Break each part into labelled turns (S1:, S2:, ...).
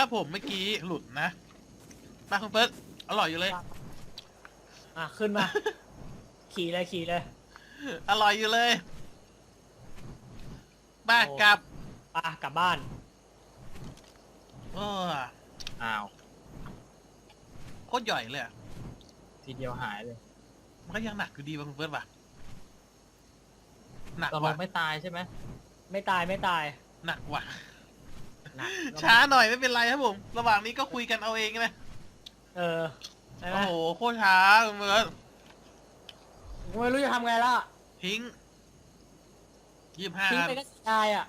S1: โอเคครับผมเมื่อกี้หลุดนะมาคุณเฟิร์สอร่อยอยู่เลย
S2: อะ ขึ้นมา ขี่เลยขี่เลย
S1: อร่อยอยู่เลยมา
S2: โอ้
S1: กลับ
S2: อะกลับบ้าน
S1: โอ้
S3: อ้าว
S1: โคตรใหญ่เลยอะ
S3: ทีเดียวหายเลย
S1: มันก็ยังหนักอยู่ดีป่ะคุณเฟิร์สป่ะหนัก
S3: เรา
S1: ว่ะ
S3: ไม่ตายใช่ไหม
S2: ไม่ตายไม่ตาย
S1: หนักว่ะ
S2: หนัก
S1: ช้าหน่อยไม่เป็นไรครับผม ระหว่างนี้ก็คุยกันเอาเองนะ
S2: เออใช่ไหม
S1: โอ้โหโคตรช้าคุณเฟิร์ส
S2: กูไม่รู้จะทำไงละ
S1: ทิ้งยี่สิบห้า
S2: ทิ้งไปก็เสียดายอะ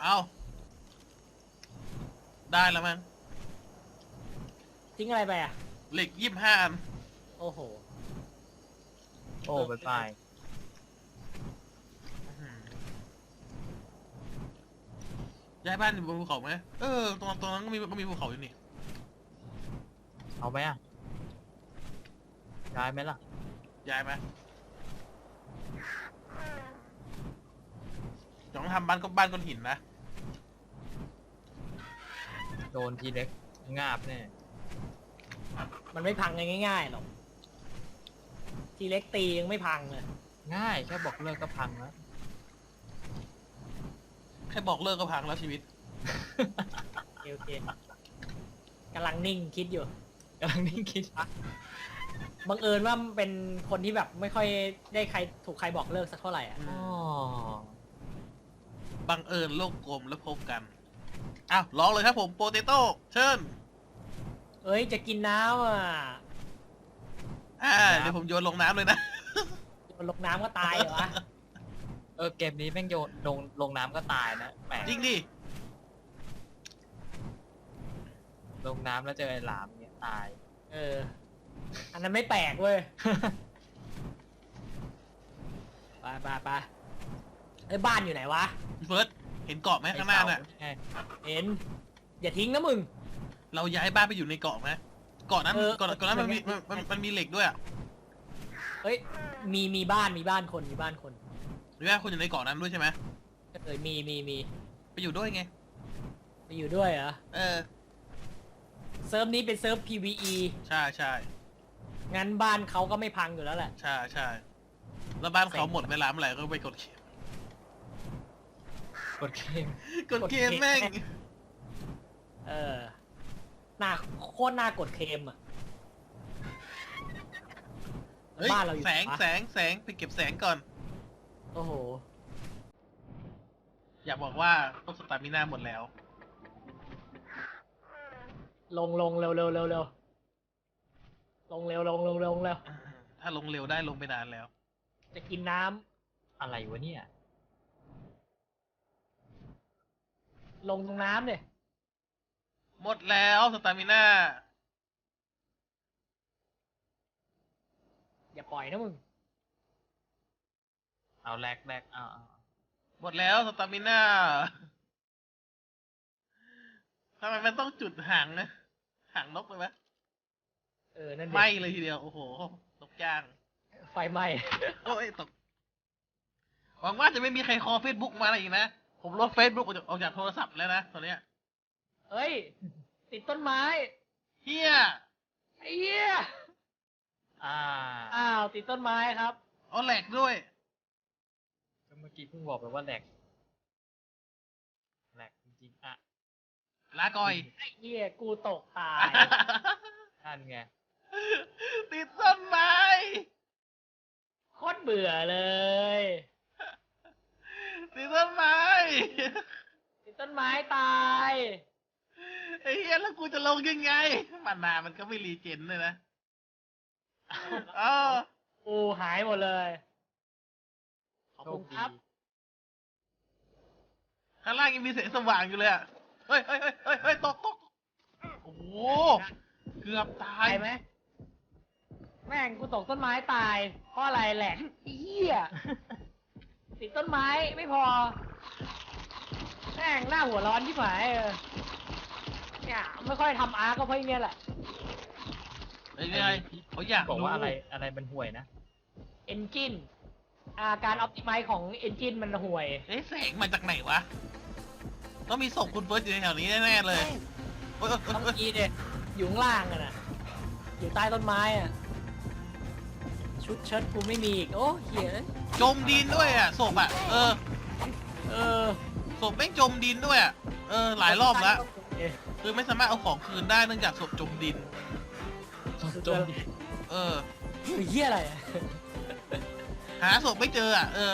S1: เอาได้แล้วมั้ง
S2: ทิ้งอะไรไปอะ
S1: เหล็กยี่สิบห้าอัน
S2: โอ้โห
S3: โอ้บายบาย
S1: อื้อหือ ย้ายบ้านอยู่บนภูเขาไหมเออตรงตรงนั้นก็มีก็มีภูเขาอยู่นี่
S3: เอาไหมอะย้ายไหมล่ะ
S1: ย้ายไหมต้องทำบ้านก็บ้านก้อนหินนะ
S3: โดนทีเล็กงาบแน่
S2: มันไม่พังง่ายๆหรอก ทีเล็กตียังไม่พังเลย
S3: ง่ายแค่บอกเลิกก็พังแล้ว
S1: แค่บอกเลิกก็พังแล้วชีวิต
S2: โอเคโอเคกำลังนิ่งคิดอยู่
S3: กำลังนิ่งคิด
S2: บังเอิญว่ามันเป็นคนที่แบบไม่ค่อยได้ใครถูกใครบอกเลิกสักเท่าไหร่อะ
S3: อ๋อ
S1: บังเอิญโลกกลมแล้วพบกันอ้าวร้องเลยครับผมโปเตโต้เชิญ
S2: เอ้ยจะกินน้ำอะ
S1: อ่าเดี๋ยวผมโยนลงน้ำเลยนะ
S2: โยนลงน้ำก็ตายเหรอวะ
S3: เออเกมนี้แม่งโยนลงลงน้ำก็ตายนะแหม
S1: จริงดิ
S3: ลงน้ำแล้วเจอไอ้หลามเงี้ยตาย
S2: เออ อันนั้นไม่แปลกเว้ย ไปไปไปไอ้ยบ้านอยู่ไหนวะ
S1: เฟิร์สเห็นเกาะไหมข้างหน้าน่ะ
S3: ไง
S2: เห็น อย่าทิ้งนะมึง
S1: เราย้ายบ้านไปอยู่ในเกาะไหมเกาะนั้น
S2: เออ
S1: เกาะเกาะนั้นมันมีมันมันมันมีเหล็กด้วยอะ
S2: เฮ้ย มีมีบ้านมีบ้านคนมีบ้านคน
S1: หรือว่าคนอยู่ในเกาะนั้นด้วยใช่ไหม
S2: เออมีมีมี
S1: ไปอยู่ด้วยไง
S2: ไปอยู่ด้วยเหรอ
S1: เออ
S2: เซิร์ฟนี้เป็นเซิร์ฟ PVE
S1: ใช่ใช่
S2: งั้นบ้านเขาก็ไม่พังอยู่แล้วแหละ
S1: ใช่ใช่แล้วบ้านเขาหมดเวลาเมื่อไหร่ก็ไปกดเกม
S3: กดเกม
S1: กดเกมแม่ง
S2: เออน่าโคตรน่ากดเคลมอะ
S1: เฮ้ย
S2: บ้านเราอยู่
S1: แสง
S2: วะ
S1: แสงแสงไปเก็บแสงก่อน
S2: โอ้โห
S1: อยากบอกว่าต้นสตาร์มิน่าหมดแล้ว
S2: ลงลงเร็วเร็วเร็วเร็วลงเร็วลงลงลงเร็ว
S1: ถ้าลงเร็วได้ลงไปนานแล้ว
S2: จะกินน้ำ
S3: อะไรวะเนี่ย
S2: ลงตรงน้ำเนี่ย
S1: หมดแล้วสตาร์มิน่า
S2: อย่าปล่อยนะมึง
S3: เอาแลกแลกเอาเอา
S1: หมดแล้วสตาร์มิน่าทำไมมันต้องจุดหางนะหางนกเลยไหม
S2: เออ นั่นดิ
S1: ไหม่เลยทีเดียว โอ้โหนกย่าง
S2: ไฟไหม้
S1: โอ้ยตก หวังว่าจะไม่มีใครคอเฟซบุ๊กมาอะไรอีกนะ ผมลบเฟซบุ๊กออกจากออกจากโทรศัพท์แล้วนะตอนเนี้ย
S2: เฮ้ย ติดต้นไม้
S1: เฮีย
S2: ไอ้เหี้ย
S3: อ่า
S2: อ้าว ติดต้นไม้ครับ
S1: เอาแหลกด้วย
S3: ก็ เมื่อกี้เพิ่งบอกไปว่าแหลกแหลกจริงๆอะ
S1: ลาก่อย
S2: ไอ้เหี้ยกูตกตาย
S3: นั่นไง
S1: ติดต้นไม้
S2: โคตรเบื่อเลย
S1: ติดต้นไม้
S2: ติดต้นไม้ตาย
S1: ไอ้เฮียแล้วกูจะลงยังไง มันนามันก็ไม่รีเจนเลยนะเออ
S2: กูหายหมดเลยข อบ
S3: โช
S2: คุ
S3: ค
S2: ณ
S3: ดี
S2: ครับ
S1: ข้างล่างยังมีแสงสว่างอยู่เลยอะ เฮ้ยเฮ้ยเฮ้ยเฮ้ยเฮ้ยตกตกโอ้โห เกือบตา
S2: ตายยไหมแม่งกูตกต้นไม้ตายเพราะอะไรแหลกไอ้เหี้ยติดต้นไม้ไม่พอแม่งหน้าหัวร้อนที่หมายเออเนี่ยไม่ค่อยทำอาร์ตก็เพราะอย่างเงี้ยแหละ
S1: ไอ้ไงเขาอยาก
S3: บอก
S1: รู้
S3: ว่าอะไรอะไรมันห่วยนะ
S2: เอนจิน อ่าการออ t ติไม e ของเอนจินมันห่วย
S1: เอ๊ะแสงมาจากไหนวะสต้องมีศพคุณเฟิร์สอยู่แถวนี้แน่ๆเลยโอ๊ยโอ๊ย
S2: ต้อง
S1: โอ๊ย
S2: กีเด็อยู่ข้างล่างกันน่ะอยู่ใต้ต้นไม้อะชุดเชิ้ตกูไม่มีอีก โอ้เหี้ย
S1: จมดินด้วยอะศพอะ เออ
S2: เออ
S1: ศพแม่งจมดินด้วยอะ เออ หลายรอบแล้ว
S2: เอ๊ะ
S1: คือไม่สามารถเอาของคืนได้เนื่องจากศพจมดิน
S3: จมดิ
S1: เออ
S2: คือเหี้ยอะไรอะ
S1: หาศพไม่เจออะเออ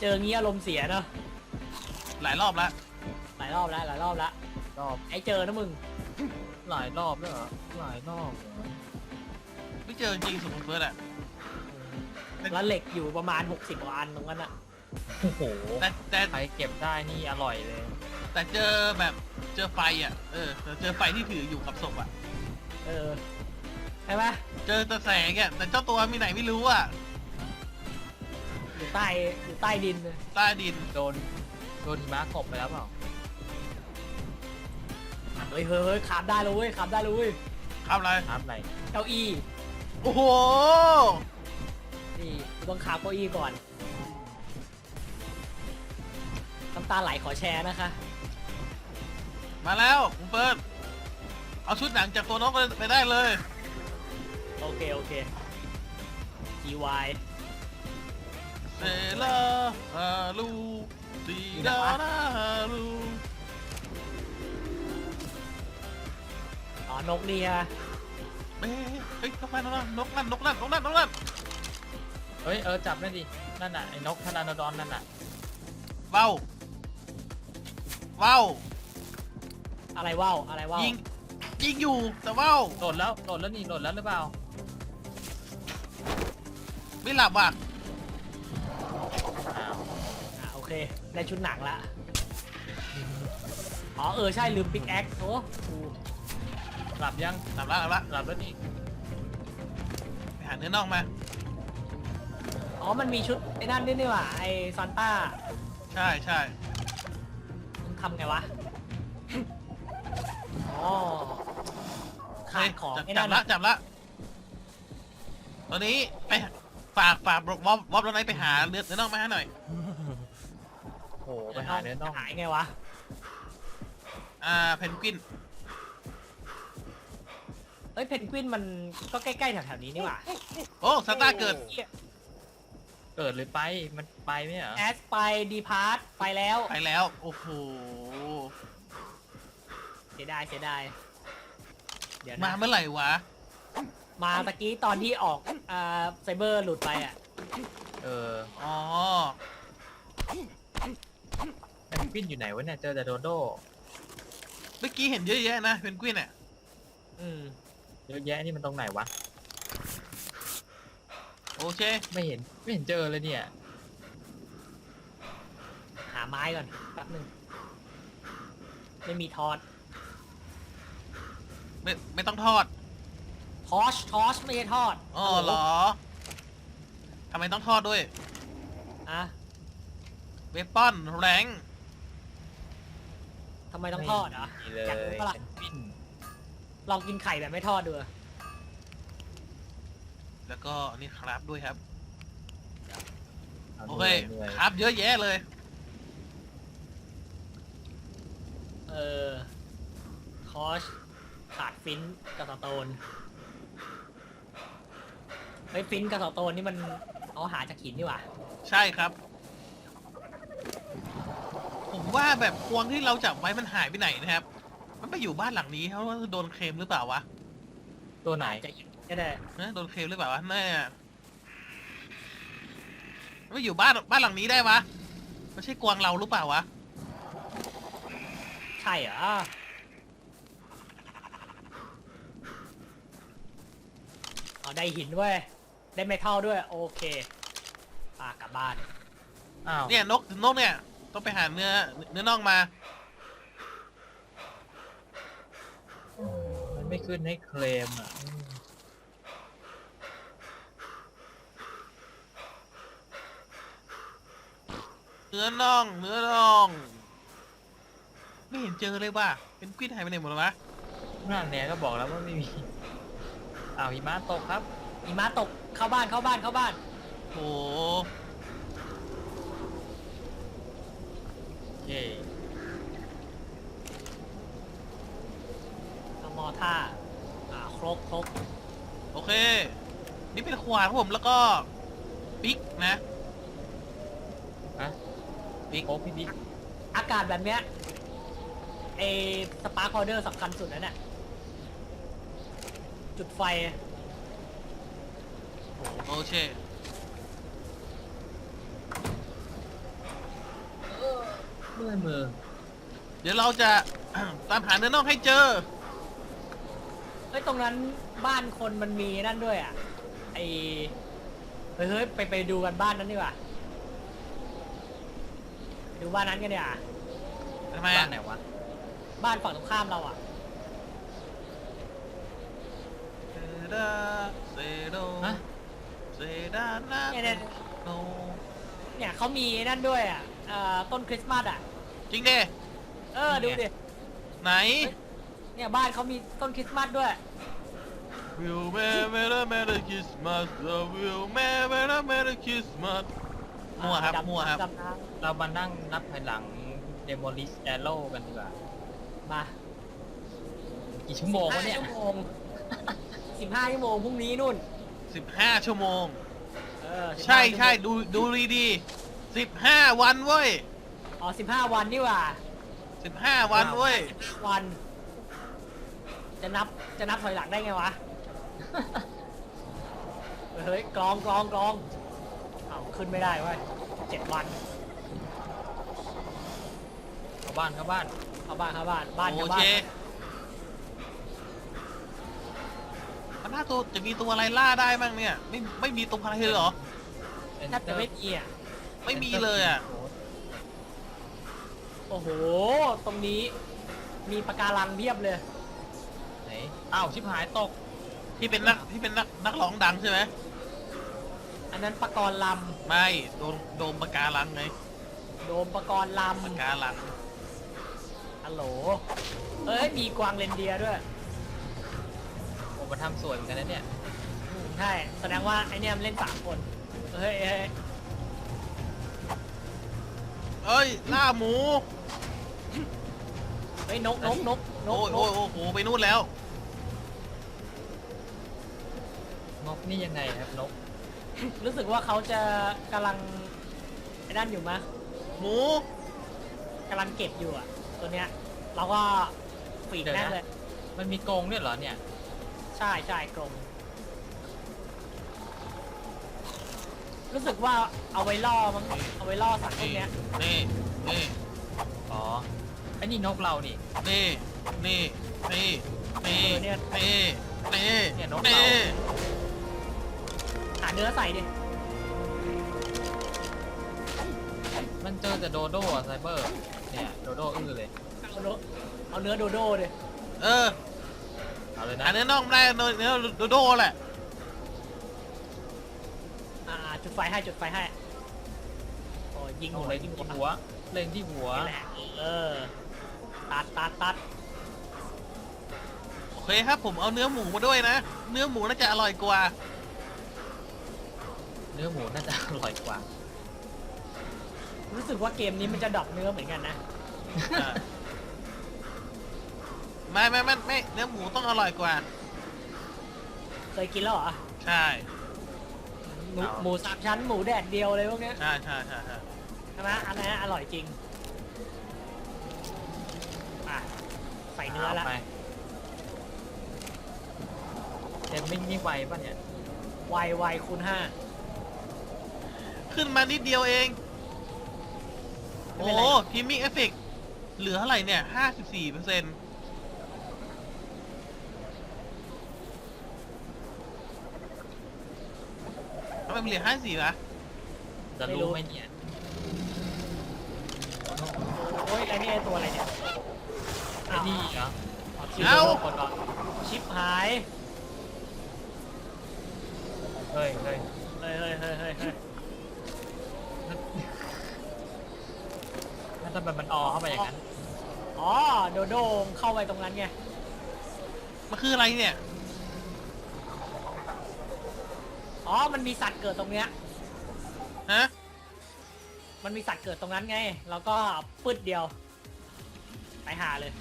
S2: เจองี้อารมณ์เสียเนาะ
S1: หลายรอบแล้ว
S2: หลายรอบแล้วหลายรอบแล้ว
S3: รอบ
S2: ไอ้เจอนะมึง
S3: หลายรอบแล้วเหรอหลายรอบเหรอ
S1: ไม่เจอจริงศพคุณเฟิร์สอะ
S2: แล้วเหล็กอยู่ประมาณ 60กว่าอันตรงนั้นอะ
S3: โอ้โห
S1: แต่แต่
S3: ใครเก็บได้นี่อร่อยเลย
S1: แต่เจอแบบเจอไฟอะ เออแต่เจอไฟที่ถืออยู่กับศพอะ
S2: เออ ใช่ไหม
S1: เจอแต่แสงอะแต่เจ้าตัวมีไหนไม่รู้อะ
S2: อยู่ใต้อยู่ใต้ดินเลย
S1: ใต้ดิน
S3: โดนโดนหิมะกบไปแล้วเปล่า
S2: เฮ้ยเฮ้ยเฮ้ยขับได้เลยเว้ยขับได้เลยเว้ย
S1: ครับอะไร
S3: ครับอะไร
S2: เก้าอี้
S1: โอ้โห
S2: นี่กูต้องขับเก้าอี้ก่อนน้ำตาไหลขอแชร์นะคะ
S1: มาแล้วคุณเฟิร์สเอาชุดหนังจากตัวน้องไปไปได้เลย
S2: โอเค โอเค GY
S1: เซลาฮาลูสีดานาฮาลู
S2: อ๋อนกนี่ฮะ
S1: เฮ้ยเฮ้ยนกนั่นนกนั่นนกนั่นนกนั่นนกนั่น
S3: เฮ้ย เออ จับได้ดิ นั่นน่ะ ไอ้นกพนาโนดอนนั่นน่ะ
S1: เว้าวว้าว
S2: อะไรว่าวอะไรว่าว
S1: ยิงยิงอยู่แต่ว้าว
S3: โหลดแล้วโหลดแล้วนี่โหลดแล้วหรือเปล่า
S1: ไม่หลับว่ะ
S3: อ้าว
S2: อะโอเค ได้ชุดหนังละ อ๋อ เออ ใช่ ลืมปิกแอคโอ้กู
S3: หลับยัง
S1: หลับละหลับละ
S3: หลับแล้วนี่
S1: ไปหาเนื้อน่องมา
S2: อ๋อ มันมีชุด ไอ้นั่นด้วยนี่หว่า ไอ้ซานต้า
S1: ใช่ใช่
S2: มึงทำไงวะ อ๋อขา
S1: เฮ้
S2: ด
S1: ย
S2: ของ
S1: จับ
S2: ไอ้
S1: จั
S2: นั่
S1: บ
S2: น
S1: ละ
S2: อะ
S1: จับละตอนนี้ไป ฝากฝากวอบวอบแล้วไหนไปหาเนื้อเนื้อน่องมาให้หน่อย
S3: โอ้โหไปหาเนื้อน่อง
S2: หายไงวะ
S1: อ่าเพนกวิน
S2: เฮ้ยเพนกวินมันก็ใกล้ๆแถวๆนี้นี่หว่า
S1: โอ้ซาต้าเกิด
S3: เกิดหรือไปมันไปไหมเหรอ
S2: แอสไปดีพาร์ตไปแล้ว
S1: ไปแล้ว โอ้โห
S2: เสียดายเสียดายเดี๋ยว
S1: มา
S2: นะ
S1: เมื่อไหร่วะ
S2: มาตะกี้ตอนที่ออกอ่าไซเบอร์หลุดไปอะ
S3: เออ
S1: อ๋อ
S3: แอนกวินอยู่ไหนวะเนี่ยเจอแต่โดโด
S1: เมื่อกี้เห็นเยอะแยะนะเพนกวินอะ
S2: อืม
S3: เยอะแยะนี่มันตรงไหนวะ
S1: โอเค
S3: ไม่เห็นไม่เห็นเจอเลยเนี่ย
S2: หาไม้ก่อนแป๊บหนึงไม่มีทอด
S1: ไม่ไม่ต้องทอด
S2: ทอชทอชไม่ใช่ทอด
S1: อ๋อเหรอทำไมต้องทอดด้วย
S2: อะ
S1: เวปอนแรง
S2: ทำไมต้องทอดเหรอะ
S3: นี่เลย
S2: อยากรู้ปะล่ะ
S3: แอนกวิน
S2: ลองกินไข่แบบไม่ทอดดูอะ
S1: แล้วก็อันนี่ครับด้วยครับาโอเค
S3: หนื่อย
S1: ครับเยอะแยะเลย
S2: เออทอชขาดฟินกับสโตนเฮ้ยฟินกับสโตนนี่มันเอาหาจากหินนี่หว่า
S1: ใช่ครับ ผมว่าแบบพวงที่เราจับไว้มันหายไปไหนนะครับ มันไปอยู่บ้านหลังนี้เขาว่าโดนเคลมหรือเปล่าวะ
S3: ตัวไหน
S2: จะก็ได้
S1: นะโดนเคลมหรือเปล่าวะแน่มันไปอยู่บ้านบ้านหลังนี้ได้วะไม่ใช่กวางเราหรือเปล่าวะ
S2: ใช่เหรอเอาได้หินด้วย ได้เมทัลด้วย โอเคปากลับบ้าน
S3: อ้าว
S1: เนี่ยนกนกเนี่ย ต้องไปหาเนื้อเนื้อน่องมา
S3: มันไม่ขึ้นให้เคลมอะอืม
S1: เนื้อน่อง เนื้อน่อง ไม่เห็นเจอเลยว่ะเป็นกวินหายไปไหนหมดแล้ววะ
S3: นั่นเนี่ยก็บอกแล้วว่าไม่มีอ้าวหิมะตกครับ
S2: อีม้าตก เข้าบ้านเข้าบ้านเข้าบ้าน
S1: โอ้โห
S3: เย่เอามอ
S2: ท่าอ่าครบครบ
S1: โอเค นี่เป็นขวานผมแล้วก็ปิกนะ
S3: อะ
S1: ปิก
S3: โอ้พี่ปิก
S2: อากาศแบบเนี้ยไอสปาร์คอเดอร์สำคัญสุดแล้วเนี่ยจุดไฟ
S1: โอเค
S3: เมื่อยมือ
S1: เดี๋ยวเราจะ ตามหาเนื้อน่องให้เจอ
S2: เฮ้ยตรงนั้นบ้านคนมันมีนั่นด้วยอะไอเฮ้ยเฮ้ยไปไปดูกันบ้านนั้นดีกว่าไปดูบ้านนั้นกันดีกว่า
S1: ทำไม
S3: บ้า
S1: อะ
S3: นไหนวะ
S2: บ้านฝั่งตรงข้ามเราอะ
S1: เซดาเซโด
S3: ฮะ
S1: เซดานา
S2: เนี่ยเนี่ย
S1: โน
S2: เนี่ยเขามีนั่นด้วยอะเอ่อต้นคริสต์มาสอะ
S1: จริงดิ
S2: เออดูดิ
S1: ไหน
S2: เนี่ยบ้านเขามีต้นคริสต์มาสด้วย
S1: Will Merry Merry Christmas Will Merry Merry Christmas มั่วครับ
S2: ดำ
S1: มั่วครับ
S2: ดำน้
S3: เรามานั่งนับภายหลัง Demolish Arrow กันดีกว่าำ
S2: มา
S3: กี่ชั่วโมงวะเนี่ย
S2: 15ชั่วโมงสิบห้าชั่วโมงพรุ่งนี้นู่น
S1: 15 ชั่วโมง
S2: เออ15
S1: ใช่ใช่
S2: ชั่วโมง
S1: ดูดูดีดี15 วันเว้ย
S2: อ๋อสิบห้าวันนี่หว่า
S1: 15 วันเว้ย
S2: วัน จะนับจะนับถอยหลังได้ไงวะ เฮ้ยกรองกรองกรองเอาขึ้นไม่ได้เว้ยเจ็ดวัน
S3: เข้าบ้านเข้าบ้าน
S2: เข้าบ้านเข้าบ้านบ้าน
S1: โอ
S2: จะบ้า
S1: เคน มันน่าตัวจะมีตัวอะไรล่าได้บ้างเนี่ย ไม่ไม่มีตัวอะไรเลยเหรอ
S2: แทบจะไม่มีอะ
S1: ไม่มีเลยอะ
S2: โอ้โห ตรงนี้มีปะการังเพียบเลย
S3: ไหนอ้าวชิบหายตก
S1: ที่เป็นนักที่เป็นนักนักร้องดังใช่ไหม
S2: อันนั้นปะกรล
S1: ไม่โดนโดมปากการังไงำ
S2: โดมปะกรล
S1: ปากการังำ
S2: ฮัลโหล เอ้ย มีกวางเรนเดียร์ด้วย
S3: โอ้ มาทำสวยเหมือนกันนะเนี่ย
S2: อืมใช่แสดงว่าไอเนี่ยมันเล่นสามคนเฮ้ยเฮ้ย
S1: เอ้ยล่าหมู
S2: เฮ้ยนกนกนกน
S1: โอ้
S2: ก
S1: ย
S2: น
S1: โอ้ย
S2: ก
S1: โอ้โหไปนู่นแล้ว
S3: นกนี่ยังไงครับนก
S2: รู้สึกว่าเขาจะกำลังไอ้นั่นอยู่มะ
S1: หมู
S2: กำลังเก็บอยู่อะ ตัวเนี้ยเราก็ฝีด
S3: เดี๋ยว
S2: แน่
S3: นะ
S2: เลย
S3: มันมีกรงด้วยเหรอเนี่ย
S2: ใช่ใช่กรงรู้สึกว่าเอาไว้ล่อมั้งเอาไว้ล่อสัตว์พวก
S1: นี่
S2: เนี้ย
S1: นี่นี่
S3: อ๋อไอ้นี่นกเรานี่
S1: นี่นี่นี่นี่
S2: เออเนี่ย
S1: นี่นี่
S3: เนี่ยนก
S1: นี่
S3: เรา
S2: หาเนื้อใส่ดิ
S3: มันเจอแต่โดโด้อะไซเบอร์เนี่ยโดโด้อื้อเลย
S2: เอาเนื้อเอาเนื้อโดโด้ดิ
S1: เออ
S3: เอาเลยนะ
S1: อันนี้น้องไม่ได้เนื้อเนื้อโดโดแหละ
S2: อ่าจุดไฟให้จุดไฟให้โอ้ยยิง
S3: เอา
S2: หัว
S3: เลย
S2: ยิ
S3: ที่
S2: งหัว
S3: หัวเล็งที่หัว
S2: นี่แหละเออตัดตัดตัด
S1: โอเคครับผมเอาเนื้อหมูมาด้วยนะ เนื้อหมูน่าจะอร่อยกว่า
S3: เนื้อหมูน่าจะอร่อยกว่า
S2: รู้สึกว่าเกมนี้มันจะดรอปเนื้อเหมือนกันนะ
S1: อะ ไม่ไม่ไม่ไม่เนื้อหมูต้องอร่อยกว่า
S2: เคยกินแล้วเหรอ
S1: ใช่
S2: หมู
S3: เอา
S2: หมูสามชั้นหมูแดดเดียวเลยพวกเนี้ย
S1: ใช่ใช่ใช่ใช่
S2: ใช่ไหมอันนั้นอร่อยจริงอะใส่เนื้อละา
S3: ไปเต็มไม่ไม่ไวป่ะเนี่ย
S2: ไวไวคูณห้า
S1: ขึ้นมานิดเดียวเอง
S2: ไม่
S1: โอ้
S2: เป็นไร
S1: พิมมิ่งเอฟเฟกเหลือเท่าไหร่เนี่ยห้าสิบสี่เปอร์เซ็นต์ ไมมันเหลือห้าสี่วะ
S3: จะรู้ไหมเนี่ย
S2: โอ้ยอะไรเนี่ยตัวอะไรเนี่ย
S3: ไอ้นี่เหรอ
S2: ชิป
S1: เอ้า
S2: คนก่อนชิปหาย
S3: เฮ้ยเฮ้ย
S2: เฮ้ยเฮ้ยเฮ้ยเฮ้ยเฮ้ย
S3: ถ้าทำไมมันออเข้าไปอย่างนั้น
S2: อ๋อโดโดเข้าไปตรงนั้นไง
S1: มันคืออะไรเนี่ย
S2: อ๋อ มันมีสัตว์เกิดตรงเนี้ย
S1: ฮะ
S2: มันมีสัตว์เกิดตรงนั้นไง แล้วก็ปืดเดียว ไปหาเลย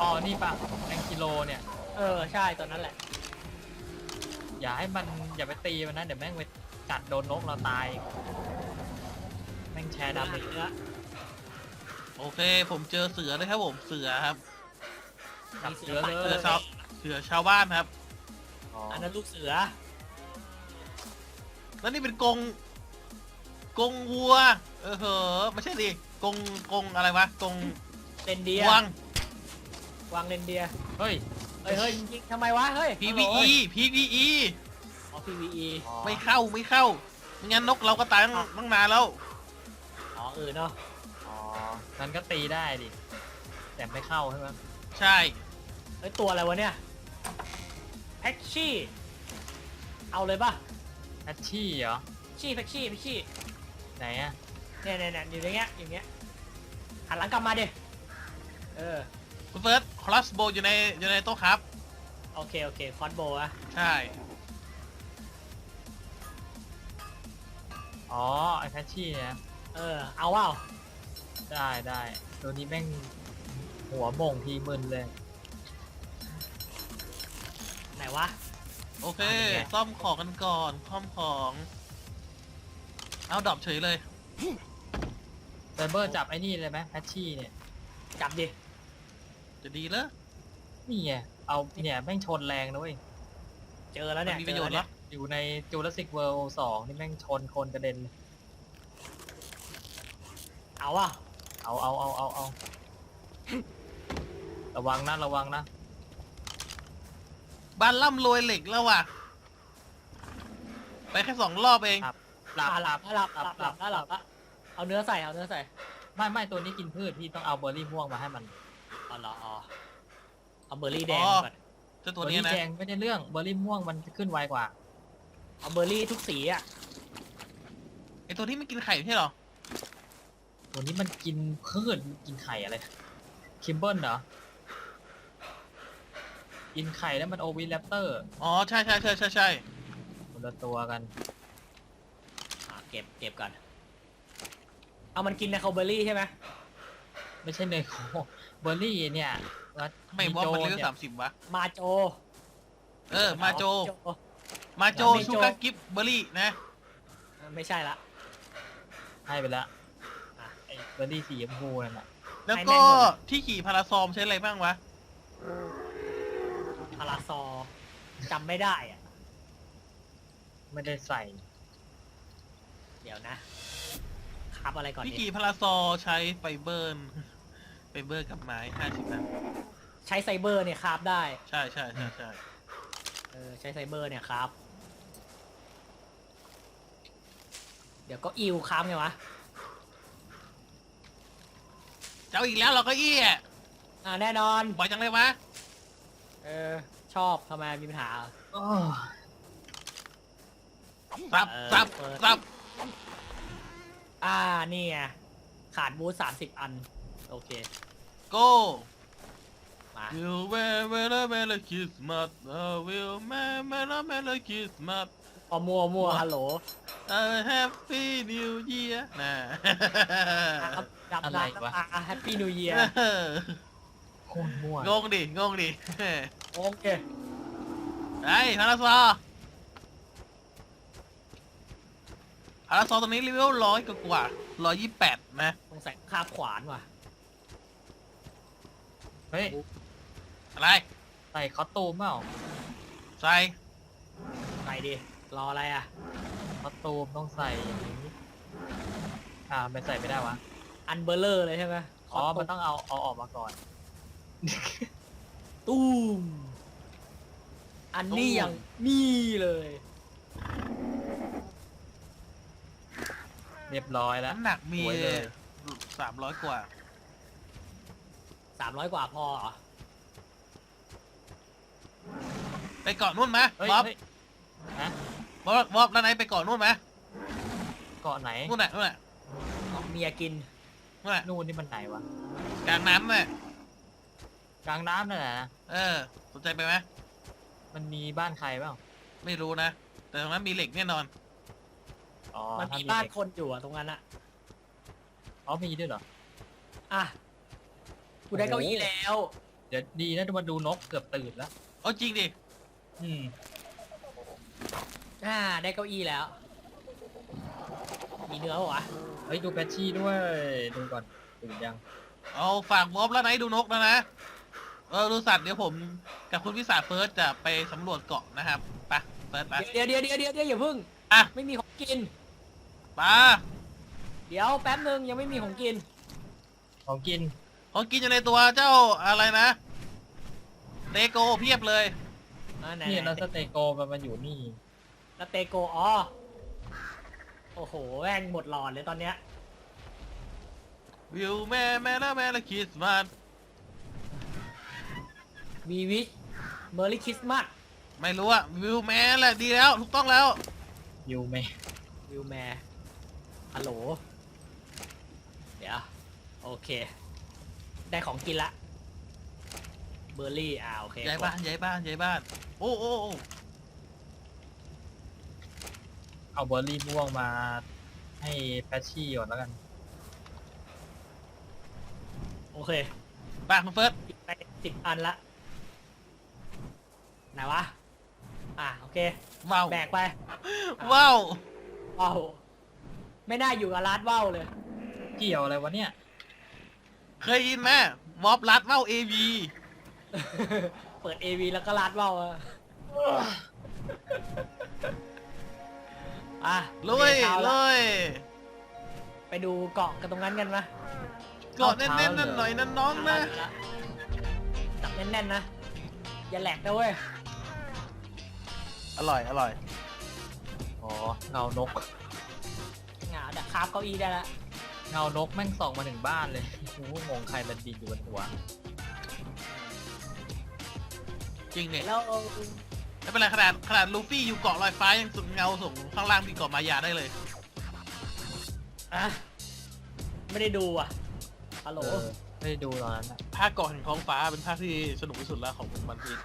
S3: อ๋อ นี่ปะแองกิโลเนี่ย
S2: เออ ใช่ตัวนั้นแหละ
S3: อย่าให้มันอย่าไปตีมันนะ เดี๋ยวแม่งไปกัดโดนนกเราตาย แม่งแชร์ดาเมจ
S2: เนื้อ
S1: โอเค ผมเจอเสือเลยครับผม เสือครับ
S3: กับ
S2: มีเสื
S3: เสื
S2: อ
S3: อ
S2: ป่า
S3: เล
S1: เสื
S3: ย
S1: อชาวเสือชาวบ้านครับ
S3: อ๋อ
S2: อันนั้นลูกเสือ
S1: แล้วนี่เป็นกรงกรงวัว เออเหอะไม่ใช่ดิกรงกรงอะไรวะกรง
S2: เรนเดียร์
S1: วัง
S2: วางเรนเดียร์
S3: เฮ้ย
S2: เฮ้ยเฮ้ยจริงๆทำไมวะ เฮ้ย
S1: PVE PVE
S2: อ๋อ PVE
S3: อ๋อ
S1: ไม่เข้าไม่เข้าไม่งั้นนกเราก็ตายตั้งตั้งนานแล้ว
S2: อ๋อเออเนาะ
S3: อ๋อมันก็ตีได้ดิ แต่ไม่เข้าใช่ไหม
S1: ใช่
S2: เฮ้ย ตัวอะไรวะเนี่ย แพ็กชี่เอาเลยป่ะ
S3: แอชชี่เหรอ
S2: ชี่แพ็กชี่แพ็กชี่
S3: ไหนอะ
S2: เนี่ยเนี่ยเนี่ยอยู่อย่างเงี้ยอย่างเงี้ยหันหลังกลับมาดิเออ
S1: คุณเฟิร์สคลาสโบอยู่ในอยู่ในโต๊ะครับ
S2: โอเคโอเคคอนโบอะ
S1: ใช่
S3: อ๋อไอแพชชี่เนี่ย
S2: เออเอาว่า
S3: ได้ได้ตัวนี้แม่งหัวโม่งทีมึนเลย
S2: ไหนวะ
S1: โอเค
S3: อะนี่ไง
S1: ซ่อมของกันก่อนซ่อมของ เอาดรอปเฉยเลย
S3: เซเบอร์จับไอ้นี่เลยไหมแพชชี่เนี่ย
S2: จับดิ
S1: จะดีเลย
S3: นี่ไง เอาเนี่ยแม่งชนแรงนะเว้ย
S2: เจอแล้วเนี่ย
S1: มีประโยชน์
S2: เจอ
S1: เหร
S2: แล้
S1: อ
S2: ว
S3: อยู่ในจูราสสิกเวิลด์สองนี่แม่งชนคนกระเด็นเลย
S2: เอาว่า
S3: เอาเอาเอาเอาเอาระวังนะระวังนะ
S1: บ้านร่ำรวยเหล็กแล้วว่ะ ไปแค่สองรอบเอง
S3: ครับหลับ
S2: อะ
S3: หลับ
S2: หลับหลับหลับหลับหลับละเอาเนื้อใส่เอาเนื้อใส่
S3: ไม่ไม่ตัวนี้กินพืชพี่ต้องเอาเบอร์รี่ม่วงมาให้มัน
S2: อ๋อเหรออ๋อเอาเบอร์รี่แดง
S1: อ๋อ
S2: ก่อน
S1: เจ้า
S3: เบ
S1: ตั
S3: อ
S1: ว
S3: ร์
S1: นี้
S3: รี่
S1: นะ
S3: แดงไม่ได้เรื่องเบอร์รี่ม่วงมันขึ้นไวกว่า
S2: เอาเบอร์รี่ทุกสีอะ
S1: ไอตัวที่ไม่กินไข่ไม่ใช่เหรอ
S3: ตัวนี้มันกินพืชมันกินไข่อะไรคิมเบิลเหรอ กินไข่แล้วมันโอวิแรปเตอร์
S1: อ๋อใช่ใช่ใช่ใช่ใช่
S3: คนละตัวกัน
S2: อะเก็บเก็บก่อน เอามันกินในคาเบอร์รี่ใช่ไหม
S3: ไม่ใช่เนยโคเบอร์รี่เนี่ยว่า
S1: ทำไม่บล็อกมันเลเวล
S3: เนี่ย
S1: สามสิบวะ
S2: มาโจ
S1: เออมาโจ
S2: อ๋อ
S1: มาโจ
S2: ไม่โจ
S1: ชูการ์กิฟเบอร์รี่นะ
S2: ไม่ใช่ละ
S3: ให้ไปแล้ว
S2: อะ
S3: ไอ้เบอร์รี่สีชมพูนั่นแหละ
S1: แล้ว
S2: ให้
S1: ก็
S2: แม่งหมดเลย
S1: ที่ขี่พาราซอมใช้อะไรบ้างวะ
S2: พาราซอจำไม่ได้อะ
S3: ไม่ได้ใส่
S2: เดี๋ยวนะครับอะไรก่อน
S1: ที่
S2: ดิ
S1: ขี่พาราซอใช้ไฟเบอร์นไฟเบอร์กับไม้ห้าสิบนะ
S2: ใช้ไซเบอร์เนี่ยครับได้
S1: ใช่ใช่ใช่ใช่
S2: เออใช้ไซเบอร์เนี่ยครับ เดี๋ยวก็อิวครับไงวะ
S1: เจ้าอีกแล้วเราก็อี้อะ
S2: อ่าแน่นอน
S1: บ่อยจังเลยวะ
S2: เออ ชอบทำไมมีปัญหา
S3: โอ้
S1: สับ
S2: เออ
S1: สับ
S2: เปิด
S1: สับ
S2: อ่า นี่ไง ขาดบูธสามสิบอัน โอเค
S1: โก้
S2: มา
S1: Will wear wear a merry Christmas uh, Will wear wear a merry Christmas
S2: พอมัวมัวฮัลโหล
S1: a happy new year นะ
S2: ครับดับดับอ่าแฮปปี้นิวเยียร์
S3: โคตรมั่ว
S1: งงดิ งงดิ
S2: โอเค
S1: ไอ้พาราซอพาราซอตอนนี้เลเวลร้อยกว่าร้อยยี่แปดนะ
S2: สงสัยคาบขวานว่ะ
S3: เฮ้ย
S1: อะไร
S3: ใส่คอสตูมเปล่า
S1: ใส่
S2: ไปดิรออะไรอะ
S3: คอสตูมต้องใส่อย่างนี้อ่าไม่ใส่ไม่ได้วะ
S2: อันเบลเลอร์เลยใช่ไหม
S3: อ๋อมันต้องเอาเอาออกมาก่อน
S2: ตู้มอันนี้อย่างนี่เลย
S3: เรียบร้อยแล้ว
S1: น้ำหนักมี
S3: สวยเลย
S1: สามร้อยกว่า
S2: สามร้อยกว่าพอเหรอ
S1: ไปเกาะนู่นไหม
S3: เฮ้ย
S1: บ๊อบ
S3: เฮ้ยฮะ
S1: บ๊อบบ๊อบแล้วไหนไปเกาะนู่นไหม
S3: เกาะไหน
S1: นู่นแหละนู่นแหละ
S2: เอาเมียกิน
S1: นู่นแหละ
S3: นู่นนี่มันไหนวะ
S1: กลางน้ำเนี่ย
S3: กลางน้ำนั่นแหละนะ
S1: เออ สนใจไปไหม
S3: มันมีบ้านใครเปล่า
S1: ไม่รู้นะ แต่ตรงนั้นมีเหล็กแน่นอน
S3: อ๋อ
S2: มัน
S3: ถ้
S2: มีบ้าน
S3: เด็ก
S2: คนอยู่อะตรงนั้นอะ
S3: อ๋อมีด้วยเหรอ
S2: อะกูได้
S3: โอ้
S2: เก้า
S3: โห
S2: อี้แล้ว
S3: เดี๋ยวดีนะมาดูนกเกือบตื่นแล้ว
S1: เอาจริงดิ
S3: อืม
S2: อ่า ได้เก้าอี้แล้ว มีเนื้อปะวะ
S3: เฮ้ยดูแพชชี่ด้วย ดูก่อนตื่นยัง
S1: เอาฝากวอฟแล้วไหนดูนกแล้วนะ เออดูสัตว์เดี๋ยวผมกับคุณวิสาเฟิร์สจะไปสำรวจเกาะนะครับไปเฟิร์สไป
S2: เดี๋ยวเดี๋ยวเดี๋ยวเดี๋ยวเดี๋ยวอย่าเพึ่ง
S1: อะ
S2: ไม่มีของกิน
S1: ไป
S2: เดี๋ยวแป๊บนึงยังไม่มีของกิน
S3: ของกิน
S1: ของกินอยู่ในตัวเจ้าอะไรนะเตโกเพียบเลย
S2: อ่าไหน
S3: นี่
S2: ไหน
S3: แล้วสเตโกมันมาอยู่นี่
S2: สเตโกอ๋อโอ้โหแม่งหมดหลอดเลยตอนเนี้ย
S1: วิวแม่แม่ละแม่ละคริสต์มาส
S2: วีวิชเมอร์รี่คริสต์มาส
S1: ไม่รู้อะวิวแม่แหละดีแล้วถูกต้องแล้ว
S3: ยูไหม
S2: วิวแมร์ฮัลโหล เดี๋ยว โอเค ได้ของกินละ เบอร์รี่ อ่าโอเค
S1: ย้ายบ้านย้ายบ้านย้ายบ้าน โอ้โอ้โอ้
S3: เอาเบอร์รี่ม่วงมาให้แพชชี่ก่อนแล้วกัน
S2: โอเค
S1: ไปคุณเฟิร์ส
S2: ไปสิบอันละ ไหนวะ อะโอเค
S1: ว้าว
S2: แบกไป
S1: ว้าว
S2: ว้าวไม่น่าอยู่กับร้านว่าวเลย
S3: เกี่ยวอะไรวะเนี่ย
S1: เคยยินไหมวอฟลัดว้าวเอวี
S2: เปิด AV แล้วก็ร้านว่าวอะอะ
S1: ลุย
S2: เช้า
S1: ลุ
S2: ละ
S1: ย
S2: ไปดูเกาะกันตรงนั้นกันไหม
S1: เกาะแน่นๆนั่นหน่อยนั่นน้องนะ
S2: จับแน่นๆนะ อย่าแหลกนะเว้ย
S1: อร่อย อร่อย
S3: อ๋อเงานก
S2: เหงาเดี๋ยวคาบเก้าอี้ได้ละ
S3: เงานกแม่งส่องมาถึงบ้านเลยกูก็งงใครมันบินอยู่บนหัว
S1: จริงเนี่ย
S2: แล้ว
S1: ไม่เป็นไรขนาดขนาดลูฟี่อยู่เกาะลอยฟ้ายังส่งเงาส่งข้างล่างที่เกาะมายาได้เลย
S2: อะไม่ได้ดูอะฮัลโหล
S3: เออไม่ได้ดูตอนนั้นอะ
S1: ภาคเกาะแห่งท้องฟ้าเป็นภาคที่สนุกที่สุดแล้วของมันพี
S3: ช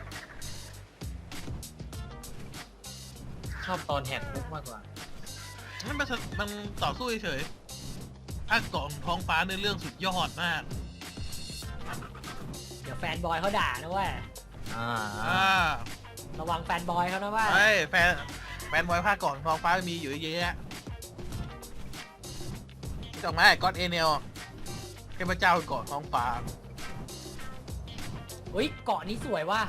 S3: อบตอนแหกคุกมากกว่า
S1: นั่นมันสนมันต่อสู้เฉยๆภาคเกาะแห่งท้องฟ้าในเรื่องสุดยอดมาก
S2: เดี๋ยวแฟนบอยเขาด่านะเว้ย
S3: อ่า
S1: อ่า
S2: ระวังแฟนบอยเขานะเว่า
S1: เฮ้ยแฟนแฟนบอยภาคเกาะแห่งท้องฟ้ามีอยู่เยอะแยะจำไหมก็อดเอเนลเทพเจ้าเกาะท้องฟ้า
S2: อุ้ยเกาะนี้สวยว่ะ